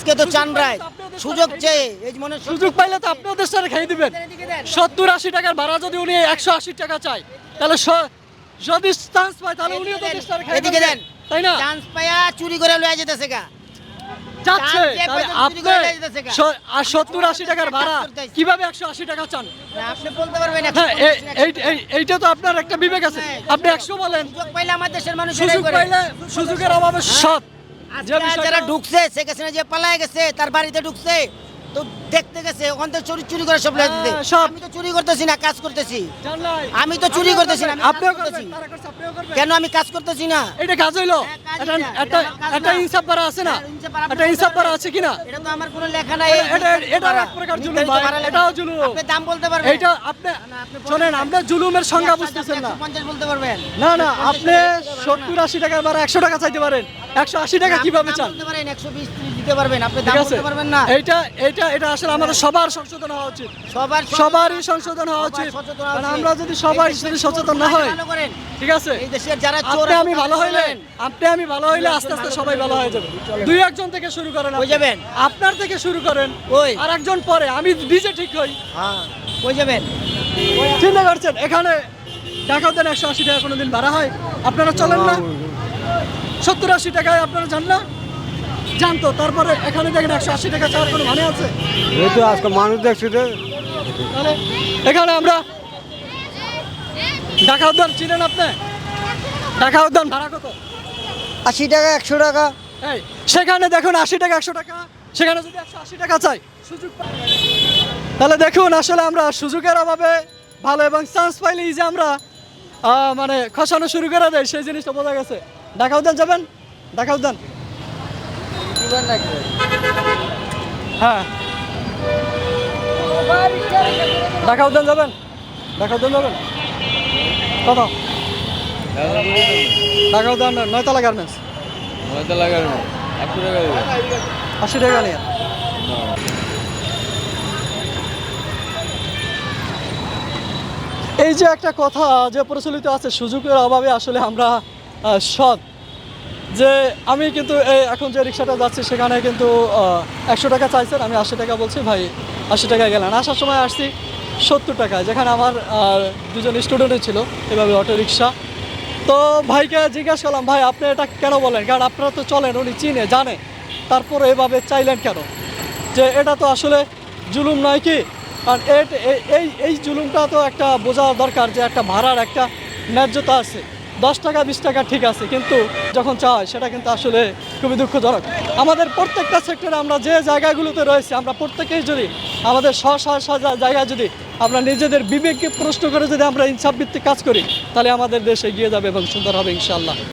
আজকে তো চান্দ্রায় সুযোগ চেয়ে এই মনে সুযোগ পাইলে তো আপনি সাথে খাই দিবেন। সত্তর আশি টাকার ভাড়া যদি উনি একশো আশি টাকা চায় তাহলে যদি চান্স পায় তাহলে উনিও তো ওদের সাথে খাই এদিকে দেন। তাই না? চান্স পায়া চুরি করে লয়ে যেতেছে গা। যাচ্ছে। চান্স যে তাহলে পাইতো চুরি আপনি আর সত্তর আশি টাকার ভাড়া কীভাবে একশো আশি টাকা চান? আপনি বলতে পারবেন হ্যাঁ এই- এই- এই- এইটা তো আপনার একটা বিবেক আছে। আপনি একশো বলেন। সুযোগ পাইলে আমার দেশের মানুষ সুযোগ পাইলে সুযোগের অভাবে বিষয়টা- যারা ঢুকছে শেখ হাসিনা যে পালায় গেছে তার বাড়িতে ঢুকছে তো দেখতে গেছে ওখান থেকে চুরি চুরি করে সব দিতে। হ্যাঁ, আমি তো চুরি করতেছি না কাজ করতেছি। আমি তো চুরি করতেছি না, আপনিও করতেছি। কেন আমি কাজ করতেছি না? এটা কাজ হইল। হ্যাঁ, এটা, এটা। ইনসাফ পারা আছে না। হ্যাঁ, ইনসাফ পারা আপনি। আছে কিনা? এটা তো আমার কোনো লেখা নাই এটা- এটা- এক প্রকার জুলুম ভাই, এটাও জুলুম। আপনি দাম বলতে পারবেন। এইটা আপনি আপনি শোনেন। আমরা জুলুমের সংজ্ঞা বুঝতেছেন না। 150 বলতে পারবেন। না না আপনি সত্তর আশি টাকার বার একশো টাকা চাইতে পারেন। একশো আশি টাকা কীভাবে চান? বলতে পারেন 120 30 দিতে পারবেন আপনি দাম বলতে পারবেন না। এইটা এইটা এটা আসলে আমাদের সবার সংশোধন হওয়া উচিত। সবার সবারই সংশোধন হওয়া উচিত। কারণ আমরা যদি সবাই যদি সচেতন না হয় ঠিক আছে? এই দেশের যারা চোর আপনি আমি ভালো হইলে আপনি আমি ভালো হইলে আস্তে আস্তে সবাই ভালো হয়ে যাবে। দুই একজন থেকে শুরু করেন আপনি। যাবেন? আপনার থেকে শুরু করেন। ওই। আর একজন পরে। আমি নিজে ঠিক হই। হ্যাঁ কই যাবেন। চিন্তা করছেন? এখানে দেন একশো আশি টাকা কোনোদিন ভাড়া হয়। আপনারা চলেন না। সত্তর আশি টাকায় আপনারা যান না? জানতো তারপরে এখানে দেখেন একশো আশি টাকা চাওয়ার কোনো মানে আছে? এই তো আজকে মানুষ দেখছি তাহলে এখানে আমরা ঢাকা উদ্যান চিনেন আপনি? ঢাকা উদ্যান ভাড়া কত? আশি টাকা একশো টাকা। এই সেখানে দেখুন আশি টাকা একশো টাকা। সেখানে যদি একশো আশি টাকা চাই সুযোগ তাহলে দেখুন আসলে আমরা সুযোগের অভাবে ভালো এবং চান্স পাইলেই যে আমরা মানে খসানো শুরু করে দেয় সেই জিনিসটা বোঝা গেছে। ঢাকা উদ্যান যাবেন? ঢাকা উদ্যান হ্যাঁ। ঢাকা উদ্যান যাবেন? ঢাকা উদ্যান যাবেন? কত ঢাকা উদ্যান নয়তলা গার্মেন্টস হয়তো লাগার না টাকা আশি টাকা নিয়ে। এই যে একটা কথা যে প্রচলিত আছে, সুযোগের অভাবে আসলে আমরা সৎ। যে আমি কিন্তু এই এখন যে রিক্সাটা যাচ্ছি, সেখানে কিন্তু একশো টাকা চাইছেন, আমি আশি টাকা বলছি, ভাই, আশি টাকায় গেলেন। আসার সময় আসছি সত্তর টাকায় যেখানে আমার দুজন স্টুডেন্টই ছিল, এভাবে অটো রিক্সা তো ভাইকে জিজ্ঞাসা করলাম, ভাই, আপনি এটা কেন বলেন? কারণ আপনারা তো চলেন, উনি চিনে, জানে। তারপর এভাবে চাইলেন কেন? যে এটা তো আসলে জুলুম নয় কি? কারণ এই এই জুলুমটা তো একটা বোঝা দরকার যে একটা ভাড়ার একটা ন্যায্যতা আছে। দশ টাকা, বিশ টাকা ঠিক আছে, কিন্তু যখন চায় সেটা কিন্তু আসলে খুবই দুঃখজনক। আমাদের প্রত্যেকটা সেক্টরে আমরা যে জায়গাগুলোতে রয়েছে, আমরা প্রত্যেকেই যদি আমাদের স্ব স্ব জায়গায় যদি আমরা নিজেদের বিবেককে প্রশ্ন করে যদি আমরা ইনসাফ ভিত্তিক কাজ করি, তাহলে আমাদের দেশ এগিয়ে যাবে এবং সুন্দর হবে ইনশাল্লাহ